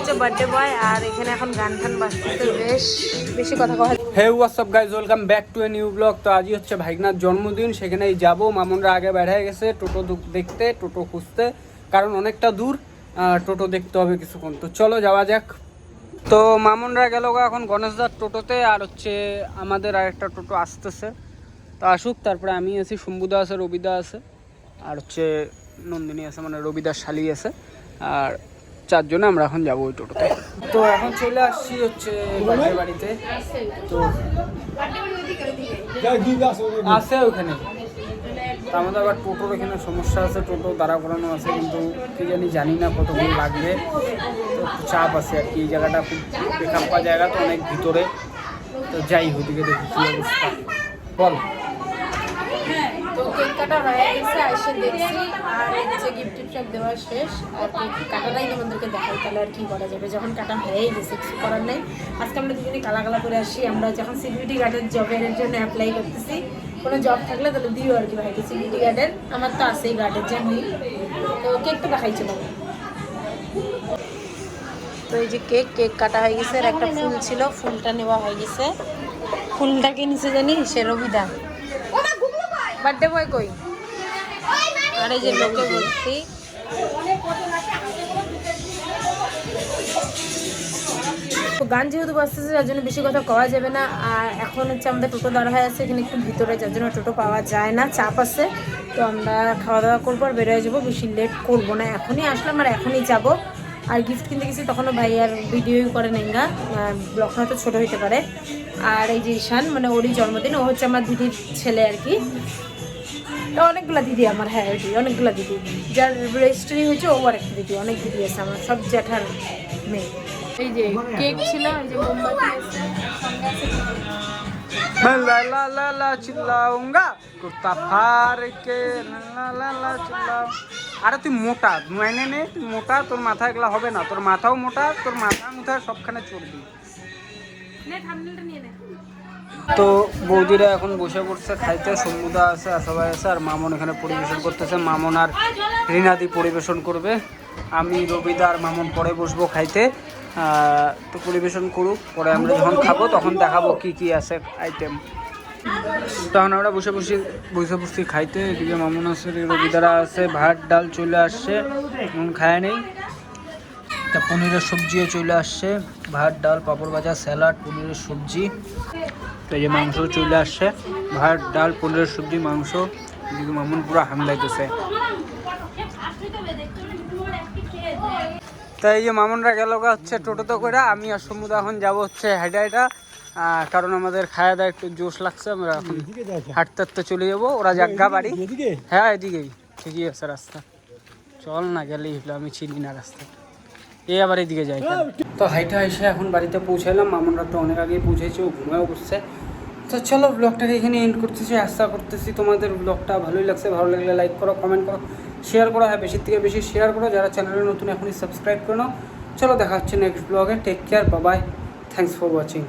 হচ্ছে birthday boy আর এখানে এখন গান টান বাজতেছে বেশ বেশি কথা কওয়া hey WhatsApp guys welcome back to a new blog তো আজই হচ্ছে ভাইগনার জন্মদিন, সেখানেই যাব। মামুনরা আগে বেড়ে গেছে, টোটো দেখতে, টোটো খুঁজতে। কারণ অনেকটা দূর টোটো দেখতে হবে কিছুক্ষণ। তো চলো যাওয়া যাক। তো মামুনরা গেল এখন গণেশদার টোটোতে, আর হচ্ছে আমাদের আরেকটা টোটো আসতেছে। তো আসুক, তারপরে আমি আছি, শম্ভুদা আছে, রবিদা আছে। আর হচ্ছে নন্দিনী আছে মানে রবিদার শালি আছে। আর চারজনে আমরা এখন যাব ওই টোটোতে। তো এখন চলে আসছি হচ্ছে বাড়িতে। তো আছে ওখানে। তো আমাদের আবার টোটোর এখানে সমস্যা আছে, টোটো দাঁড়া করানো আছে, কিন্তু কি জানি জানি না কতক্ষণ লাগবে। তো চাপ আছে আর কি, এই জায়গাটা খুব জায়গা তো অনেক ভিতরে। তো যাই ওদিকে দেখি অবস্থা। বল। কাটা হয়ে গেছে এসে দেখছি। আর হচ্ছে গিফট সব দেওয়া শেষ, আর কাটাটাই তোমাদেরকে দেখাই, তাহলে আর কি করা যাবে? যখন কাটা হয়েই গেছে, কিছু করার নেই। আজকে আমরা দুজনে কালা কালা করে আসি, আমরা যখন সিকিউরিটি গার্ডের জবের জন্য অ্যাপ্লাই করতেছি, কোনো জব থাকলে তাহলে দিও আর কি ভাইকে সিকিউরিটি গার্ডের আমার তো আছেই গার্ডের জন্যই। তো কেক তো দেখাইছে বাবা। তো এই যে কেক কেক কাটা হয়ে গেছে, আর একটা ফুল ছিল, ফুলটা নেওয়া হয়ে গেছে। ফুলটাকে নিচে জানি সে রবিদা। বার্থডে বয় কই? আর এই যে লোকে ভর্তি। তো গান যেহেতু বাজতেছে যার জন্য বেশি কথা কওয়া যাবে না। আর এখন হচ্ছে আমাদের টোটো দাঁড়া হয়ে আছে এখানে একটু ভিতরে যার জন্য টোটো পাওয়া যায় না চাপ আছে। তো আমরা খাওয়া দাওয়া করব আর বেরোয় যাব বেশি লেট করব না। এখনই আসলাম আর এখনই যাব। আর গিফট কিনতে গেছি তখনও ভাই আর ভিডিওই করে নেই না ব্লগটা হয়তো ছোটো হতে পারে। আর এই যে ঈশান মানে ওরই জন্মদিন, ও হচ্ছে আমার দিদির ছেলে আর কি। অনেকগুলা দিদি আমার হ্যাঁ ওইটি অনেকগুলা দিদি। যার রেজিস্ট্রি হয়েছে, ও আর একটা দিদি, অনেক দিদি আছে আমার, সব জ্যাঠার মেয়ে। এই যে কেক ছিল, এই যে মোমবাতি আছে। मैं ला ला ला ला चिल्लाऊंगा कुत्ता फाड़ के ला ला ला ला चिल्लाऊ আরে তুই মোটা মাইনে নে তুই মোটা তোর মাথা এগুলা হবে না তোর মাথাও মোটা তোর মাথা মুথা সবখানে চড়বি নে থাম্বনেলটা নিয়ে নে তো বৌদিরা এখন বসে পড়ছে খাইতে সমুদা আছে আর সবাই আছে আর মামন এখানে পরিবেশন করতেছে মামন আর রিনাদি পরিবেশন করবে আমি রবিদা আর মামন পরে বসবো খাইতে আহ, তো পরিবেশন করুক, পরে আমরা যখন খাব, তখন দেখাবো কি কি আছে আইটেম তখন আমরা বসে বসে বসে বসে খাইতে, এদিকে মামুন আছে, এদিকে রবিদারা আছে, ভাত, ডাল চলে আসছে এখন খায় নেই। তা পনিরের সবজিও চলে আসছে, ভাত, ডাল, পাঁপড় ভাজা, স্যালাড, পনিরের সবজি। তো এই যে মাংস চলে আসছে, ভাত, ডাল, পনিরের সবজি, মাংস, এদিকে মামুন পুরো হামলাইতেছে। তাই এই যে মামুনরা গেল গা হচ্ছে টোটোতে করে আমি আর সমুদা এখন যাব হচ্ছে হেঁটা কারণ আমাদের খাওয়া দাওয়া একটু জোশ লাগছে আমরা এখন হাঁটতে হাঁটতে চলে যাব ওরা জাগা বাড়ি। হ্যাঁ এদিকেই ঠিকই আছে রাস্তা। চল না গেলেই হলো আমি চিনি না রাস্তা। এই আবার এদিকে যাই। তো হাইটা এসে এখন বাড়িতে পৌঁছালাম মামুনরা তো অনেক আগেই পৌঁছেছে ও ঘুমায়ও বসছে। তো চলো ব্লগটাকে এখানে এন্ড করতেছি, আশা করতেছি তোমাদের ব্লগটা ভালোই লাগছে, ভালো লাগলে লাইক করো কমেন্ট করো শেয়ার করো হ্যাঁ বেশি থেকে বেশি শেয়ার করো, যারা চ্যানেলে নতুন এখনই সাবস্ক্রাইব করো চলো দেখা হচ্ছে নেক্সট ব্লগে take care Babai thanks for watching